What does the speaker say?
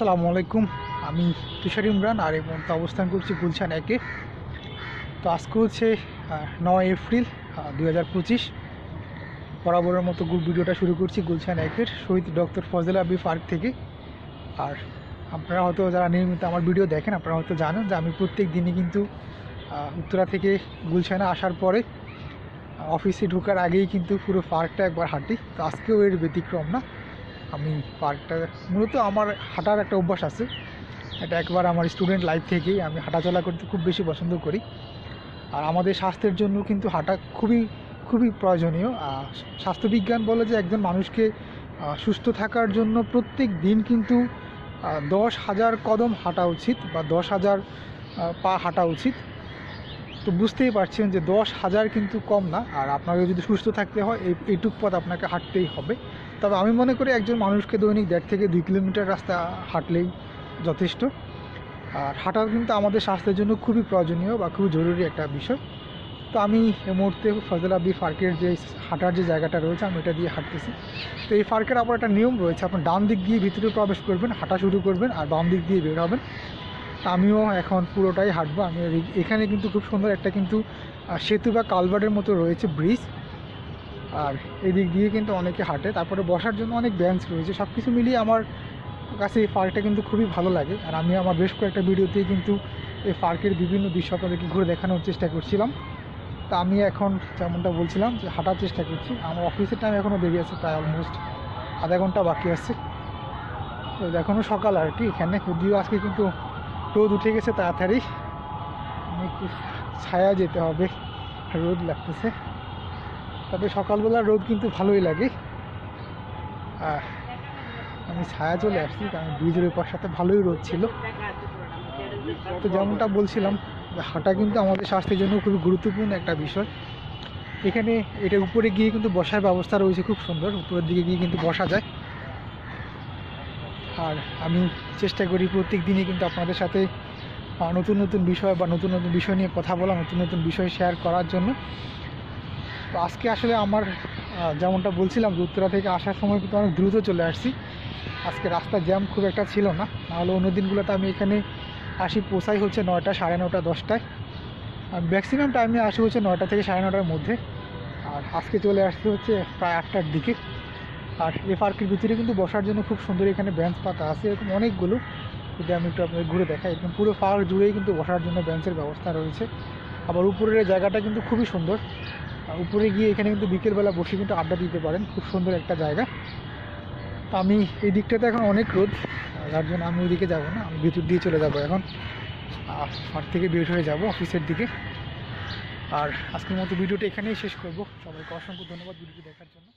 আসসালামু আলাইকুম। আমি তুষার ইমরান আর এই মুহূর্তে অবস্থান করছি গুলশান একে। তো আজকে হচ্ছে নয় এপ্রিল দুই হাজার পঁচিশ। বরাবরের মতো গ্রুপ ভিডিওটা শুরু করছি গুলশান একের শহীদ ডক্টর ফজল আবি পার্ক থেকে। আর আপনারা হয়তো যারা নিয়মিত আমার ভিডিও দেখেন, আপনারা হয়তো জানেন যে আমি প্রত্যেক দিনই কিন্তু উত্তরা থেকে গুলশানে আসার পরে অফিসে ঢোকার আগেই কিন্তু পুরো পার্কটা একবার হাঁটি। তো আজকেও এর ব্যতিক্রম না। আমি পার্কটা, মূলত আমার হাঁটার একটা অভ্যাস আছে। এটা একবার আমার স্টুডেন্ট লাইফ থেকেই আমি হাঁটাচলা করতে খুব বেশি পছন্দ করি। আর আমাদের স্বাস্থ্যের জন্য কিন্তু হাঁটা খুবই খুবই প্রয়োজনীয়। স্বাস্থ্যবিজ্ঞান বলে যে একজন মানুষকে সুস্থ থাকার জন্য প্রত্যেক দিন কিন্তু দশ হাজার কদম হাঁটা উচিত বা দশ হাজার পা হাঁটা উচিত। তো বুঝতেই পারছেন যে দশ হাজার কিন্তু কম না, আর আপনাকে যদি সুস্থ থাকতে হয়, এই, এইটুক পথ আপনাকে হাঁটতেই হবে। তবে আমি মনে করি একজন মানুষকে দৈনিক দেড় থেকে দুই কিলোমিটার রাস্তা হাঁটলেই যথেষ্ট। আর হাঁটা কিন্তু আমাদের স্বাস্থ্যের জন্য খুবই প্রয়োজনীয় বা খুবই জরুরি একটা বিষয়। তো আমি এই মুহূর্তে ফজল আবি পার্কের যে হাঁটার যে জায়গাটা রয়েছে, আমি এটা দিয়ে হাঁটতেছি। তো এই পার্কের আবার একটা নিয়ম রয়েছে আপনার ডান দিক দিয়ে ভিতরে প্রবেশ করবেন, হাঁটা শুরু করবেন, আর বাম দিক দিয়ে বের হবেন। আমিও এখন পুরোটাই হাঁটবো। আমি এখানে কিন্তু খুব সুন্দর একটা কিন্তু সেতু বা কালভার্টের মতো রয়েছে ব্রিজ। আর এদিক দিয়ে কিন্তু অনেকে হাঁটে। তারপরে বসার জন্য অনেক বেঞ্চ রয়েছে। সব কিছু মিলিয়ে আমার কাছে এই পার্কটা কিন্তু খুবই ভালো লাগে। আর আমি আমার বেশ কয়েকটা ভিডিওতেই কিন্তু এই পার্কের বিভিন্ন দৃশ্য আপনাদেরকে ঘুরে দেখানোর চেষ্টা করছিলাম। তা আমি এখন যেমনটা বলছিলাম যে হাঁটার চেষ্টা করছি। আমার অফিসের টাইম এখনও দেরি আছে, প্রায় অলমোস্ট আধা ঘণ্টা বাকি আছে। তো এখনও সকাল আর কি। এখানে যদিও আজকে কিন্তু রোদ উঠে গেছে তাড়াতাড়ি। একটু ছায়া যেতে হবে, রোদ লাগতেছে। তবে সকালবেলা রোদ কিন্তু ভালোই লাগে। আর আমি ছায়া চলে আসছি কারণ ব্রিজের ওপার সাথে ভালোই রোদ ছিল। তো যেমনটা বলছিলাম, হাঁটা কিন্তু আমাদের স্বাস্থ্যের জন্য খুবই গুরুত্বপূর্ণ একটা বিষয়। এখানে এটা উপরে গিয়ে কিন্তু বসার ব্যবস্থা রয়েছে খুব সুন্দর, উপরের দিকে গিয়ে কিন্তু বসা যায়। আর আমি চেষ্টা করি প্রত্যেক দিনই কিন্তু আপনাদের সাথে নতুন নতুন বিষয় বা নতুন নতুন বিষয় নিয়ে কথা বলা, নতুন নতুন বিষয় শেয়ার করার জন্য। তো আজকে আসলে আমার যেমনটা বলছিলাম যে উত্তরা থেকে আসার সময় কিন্তু অনেক দ্রুত চলে আসছি। আজকে রাস্তা জ্যাম খুব একটা ছিল না। নাহলে অন্য দিনগুলোতে আমি এখানে আসি, পৌঁছাই হচ্ছে নয়টা, সাড়ে নটা দশটায়। আর ম্যাক্সিমাম টাইমে আসি হচ্ছে নয়টা থেকে সাড়ে নটার মধ্যে। আর আজকে চলে আসতে হচ্ছে প্রায় আটটার দিকে। আর এই পার্কের ভিতরে কিন্তু বসার জন্য খুব সুন্দর এখানে বেঞ্চ পাতা আছে, এরকম অনেকগুলো। যদি আমি একটু আপনাদের ঘুরে দেখাই। এরকম পুরো পার্ক জুড়েই কিন্তু বসার জন্য বেঞ্চের ব্যবস্থা রয়েছে। আবার উপরের জায়গাটা কিন্তু খুবই সুন্দর। উপরে গিয়ে এখানে কিন্তু বিকেলবেলা বসে কিন্তু আড্ডা দিতে পারেন। খুব সুন্দর একটা জায়গা। তো আমি এই দিকটাতে এখন অনেক রোদ। যার জন্য আমি ওইদিকে যাব না। আমি ভিতর দিয়ে চলে যাব এখন। আর থেকে বের হয়ে যাব অফিসের দিকে। আর আজকের মতো ভিডিওটা এখানেই শেষ করব। সবাইকে অসংখ্য ধন্যবাদ ভিডিওটি দেখার জন্য।